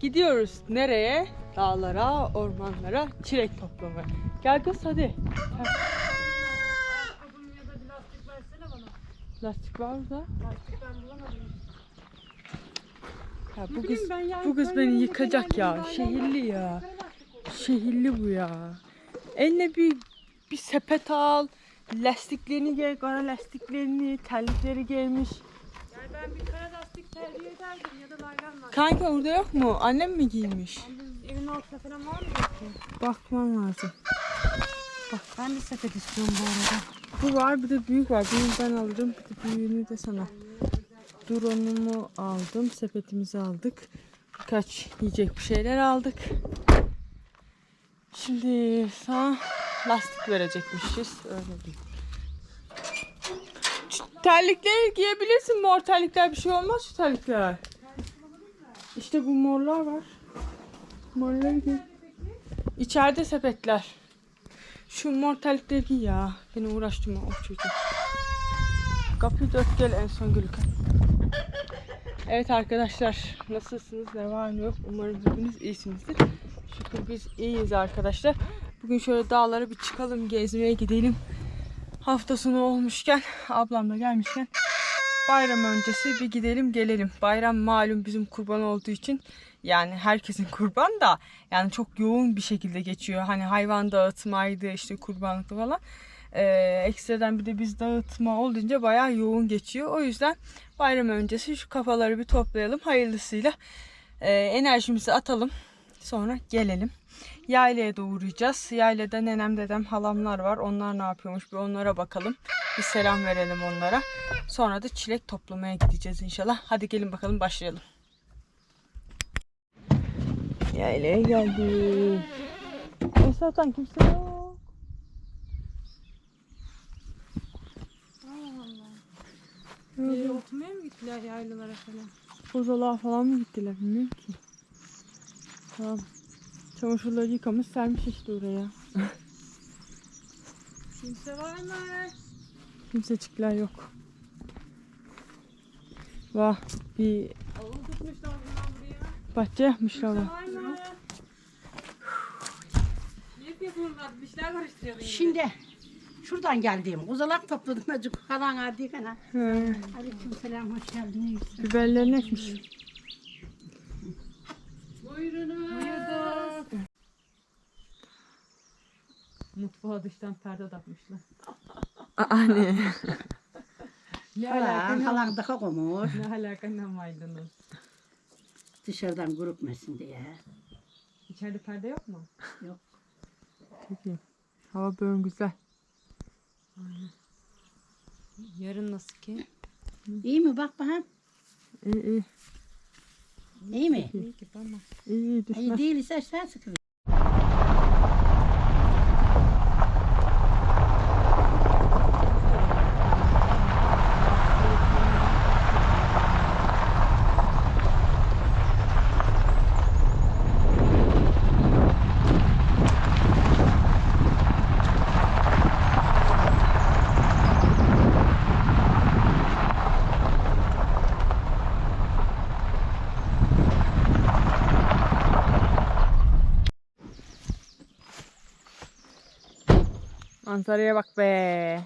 Gidiyoruz nereye? Dağlara, ormanlara, çilek toplamaya. Gel kız hadi. Lastik var burada. Lastik ben bulamadım. Ya bu kız, bu kız ben beni yıkacak ya. Şehirli ya. Şehirli bu ya. Eline bir bir sepet al. Lastiklerini giy, kara lastiklerini, terlikleri giymiş. Yani ben bir kara tercih ederdim ya da laylan lastik. Kanka orada yok mu? Annem mi giymiş? Evin altında falan var mı? Bakmam lazım. Bak ben de sepet istiyorum bu arada. Bu var bir de büyük var. Büyüğünü ben alırım. Bir de büyüğünü de sana. Drone'umu aldım. Sepetimizi aldık. Birkaç yiyecek bir şeyler aldık. Şimdi sana lastik verecekmişiz. Öyle değil. Terlikleri giyebilirsin. Mor terlikler bir şey olmaz şu terlikler. İşte bu morlar var. Morları giy. İçeride sepetler. Şu mor terlikleri giy ya. Beni uğraştırma o çocuğu. Kapıyı dört gel en son gülük. Evet arkadaşlar nasılsınız ne var ne yok umarım hepiniz iyisinizdir. Şükür biz iyiyiz arkadaşlar. Bugün şöyle dağlara bir çıkalım gezmeye gidelim. Hafta sonu olmuşken ablam da gelmişken bayram öncesi bir gidelim gelelim. Bayram malum bizim kurban olduğu için yani herkesin kurban da yani çok yoğun bir şekilde geçiyor. Hani hayvan dağıtmaydı işte kurbanlıklı falan. Ee, ekstradan bir de biz dağıtma olunca bayağı yoğun geçiyor. O yüzden bayram öncesi şu kafaları bir toplayalım. Hayırlısıyla e, enerjimizi atalım. Sonra gelelim. Yaylaya da uğrayacağız. Yaylada nenem dedem halamlar var. Onlar ne yapıyormuş bir onlara bakalım. Bir selam verelim onlara. Sonra da çilek toplamaya gideceğiz inşallah. Hadi gelin bakalım başlayalım. Yaylaya geldik. Esat'tan kimse yok. Ee, oturmaya mı gittiler yaylalara falan? Bozalığa falan mı gittiler bilmiyorum ki. Tamam. Çamaşırları yıkamış sermiş işte oraya. Kimse var mı? Kimsecikler yok. Vah bir Avul tutmuşlar bundan buraya. bahçe yapmışlar. Kimse var mı? Ne yapıyorsun bunlar? Dişler karıştırıyor. yine. Şimdi şuradan geldim. Uzalak topladım acık falan hadi kana. He, Aleyküm selam hoş geldiniz. biberlerini ekmiş. Mutfağa dıştan perde takmışlar. Anne. Ne Falan alaka ne, falan daha koymuş. ne alaka ne maydanoz. Dışarıdan grupmesin diye. İçeride perde yok mu? Peki. Hava böyle güzel. Yarın nasıl ki? İyi mi bak bakalım. İyi iyi. İyi mi? İyi ki ama. İyi iyi İyi düşmez. değilse sen sıkı. Manzaraya bak be.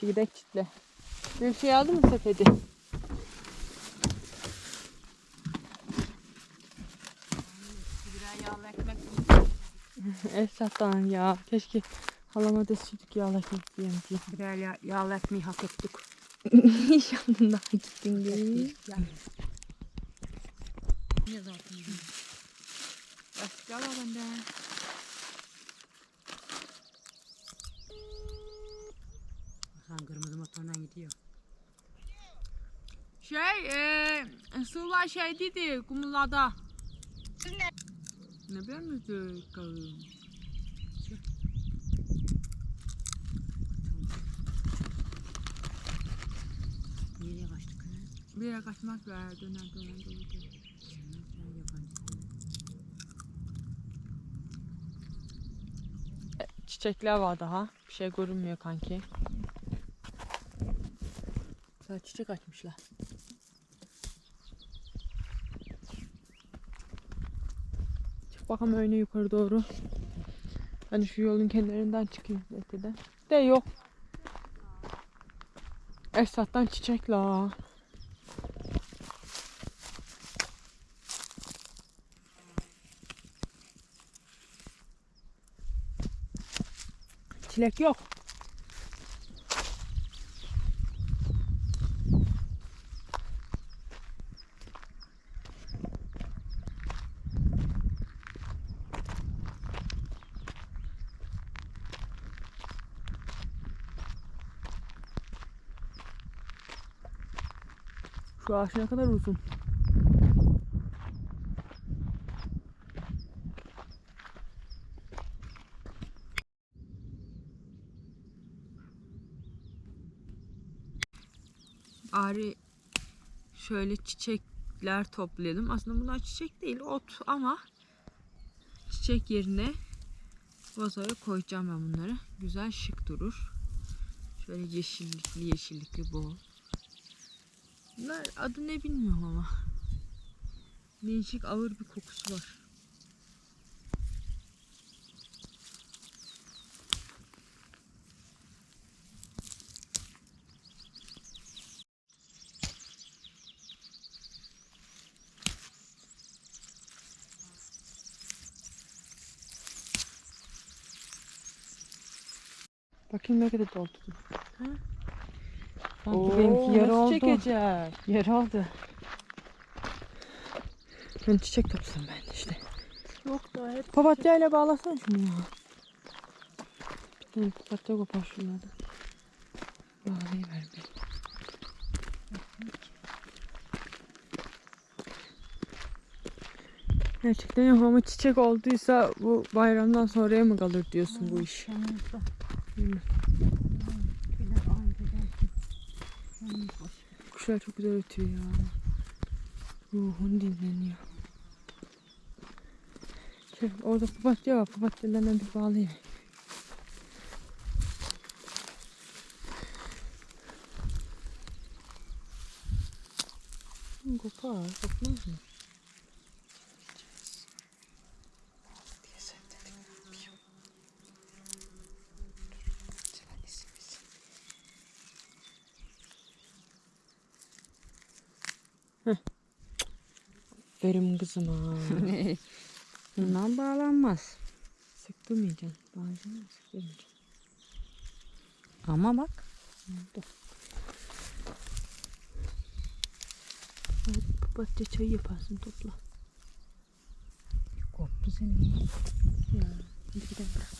Çiğdek çitle. Bir şey aldın mı sepeti? Esat'tan ya. Keşke halama deseydik yağla ekmek yiyelim diye. Birer ya, yağlı ekmeği hak ettik. İnşallah gittin değil. Başka var bende. Bakan kırmızı motorla gidiyor. Şey, e, Sıla şey dedi, kumulada. Ne ben mi kalın? Nereye kaçtık? Bir yere kaçmak var, döner döner döner. Çiçekler var daha. Bir şey görünmüyor kanki. Daha çiçek açmışlar. Bakalım öyle yukarı doğru. Hani şu yolun kenarından çıkayım öteden. De yok. Esat'tan çiçek la. Çilek yok. Şu ağaç ne kadar uzun. Ari şöyle çiçekler topladım. Aslında bunlar çiçek değil, ot ama çiçek yerine vazoya koyacağım ben bunları. Güzel şık durur. Şöyle yeşillikli yeşillikli bol. Bunlar adı ne bilmiyorum ama. Değişik ağır bir kokusu var. Bakayım ne kadar doldurdum. Sanki benimki yarı oldu. çekecek? Yarı oldu. Ben çiçek toplasam ben işte. Yok da hep Papatya ile bağlasana şunu ya. Bir tane papatya kopar şunlardan. Bağlayıver bir. Gerçekten yok ama çiçek olduysa bu bayramdan sonraya mı kalır diyorsun bu iş? Yanımızda. Kuşlar çok güzel ötüyor ya. Ruhun dinleniyor. Şey, orada papatya var. Papatyalardan bir bağlayayım. Kopar, kopmaz mı? Benim kızım ha. Bundan bağlanmaz. Sıktırmayacaksın. Bağlayacaksın. Sıktırmayacaksın. Ama bak. Papatya çayı yaparsın topla. Koptu senin. Ya hadi gidelim bırak.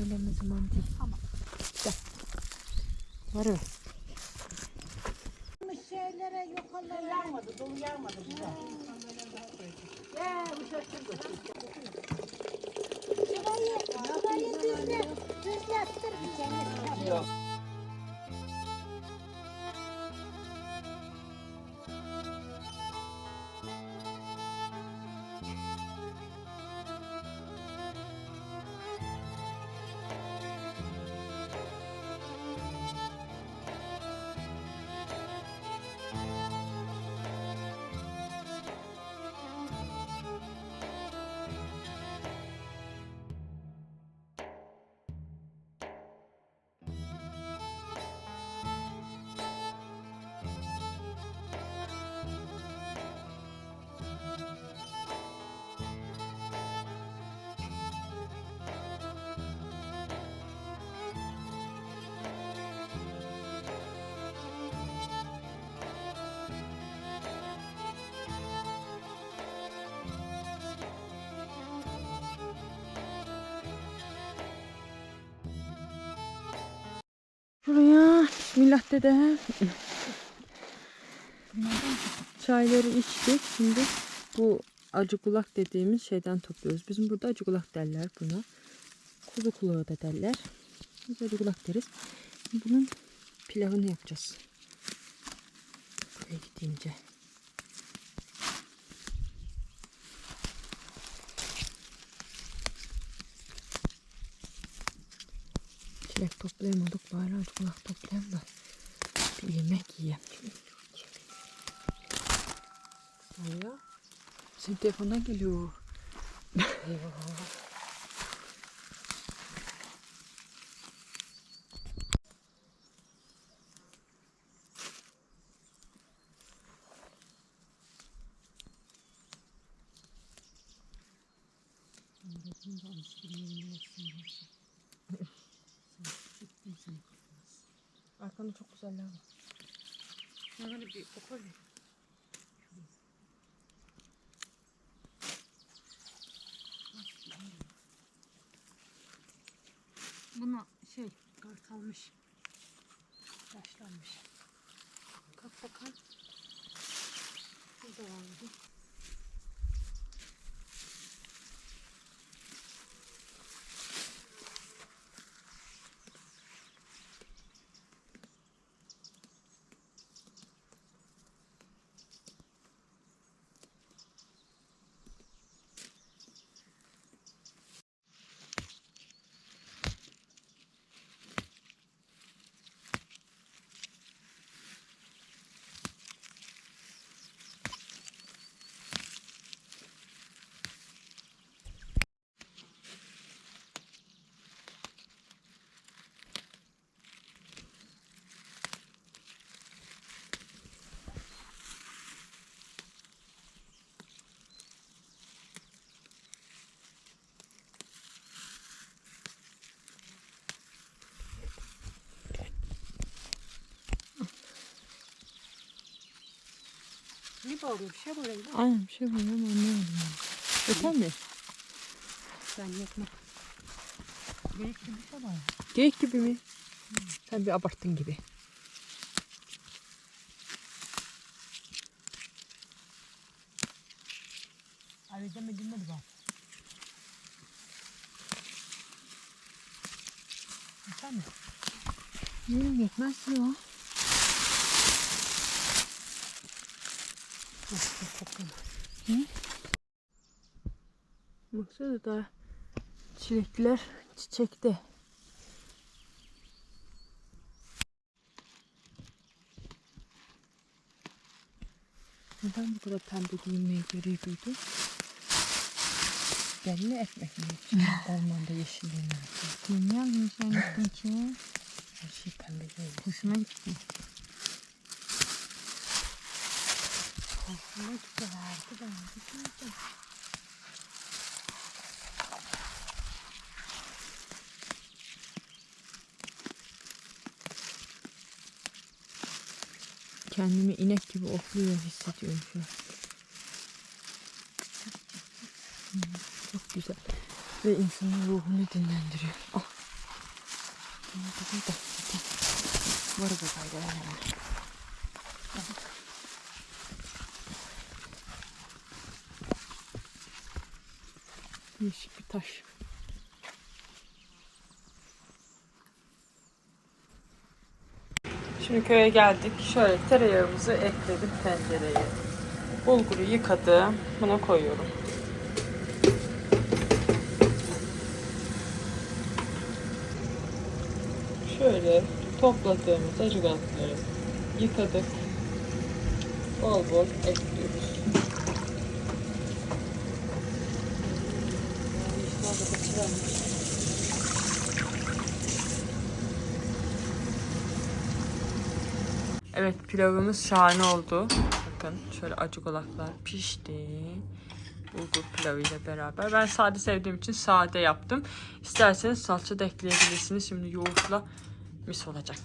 Öyle ne zaman değil. Tamam. Gel. Var mı? şeylere yok dolu yanmadı bize. Şurayı, şurayı düzle, düzlettir bir kere. Yok. Bismillah dede. Çayları içtik. Şimdi bu acı kulak dediğimiz şeyden topluyoruz. Bizim burada acı kulak derler buna. Kuzu kulağı da derler. Biz acı kulak deriz. Bunun pilavını yapacağız. Buraya gidince. Çilek toplayamadık. Bari acı kulak toplayalım da bir yemek yiyeyim. Ya. Senin telefona geliyor. Arkanda çok güzeller var. Şunları bir kopar bir. Buna şey kar kalmış. Yaşlanmış. Kalk bakalım. Burada vardı. Bağırıyor? Bir şey bağırıyor. Aynen bir şey var ama anlamadım. Yeter mi? Ben yapma. Büyük bir şey var. Geyik gibi mi? Sen bir abarttın gibi. Ayrıca mı dinmedi bak. Yeter mi? Hmm, yetmez ya. Baksana da çilekler çiçekte. Neden bu kadar pembe giyinmeyi gereği duydu? Belli etmek mi için ormanda yeşilliğin arasında? Bilmiyorum ki. Her şey pembe değil. Hoşuma gitti. Gitti vardı ben de Kendimi inek gibi otluyor hissediyorum şu an. Çok güzel. Ve insanın ruhunu dinlendiriyor. Ah. Var bu hemen. Yeşil bir taş. Şimdi köye geldik. Şöyle tereyağımızı ekledim tencereye. Bulguru yıkadım. Buna koyuyorum. Şöyle topladığımız acı yıkadık. Bol bol ekliyoruz. Evet pilavımız şahane oldu. Bakın şöyle acı kulaklar pişti. Bulgur pilavıyla beraber. Ben sade sevdiğim için sade yaptım. İsterseniz salça da ekleyebilirsiniz. Şimdi yoğurtla mis olacak.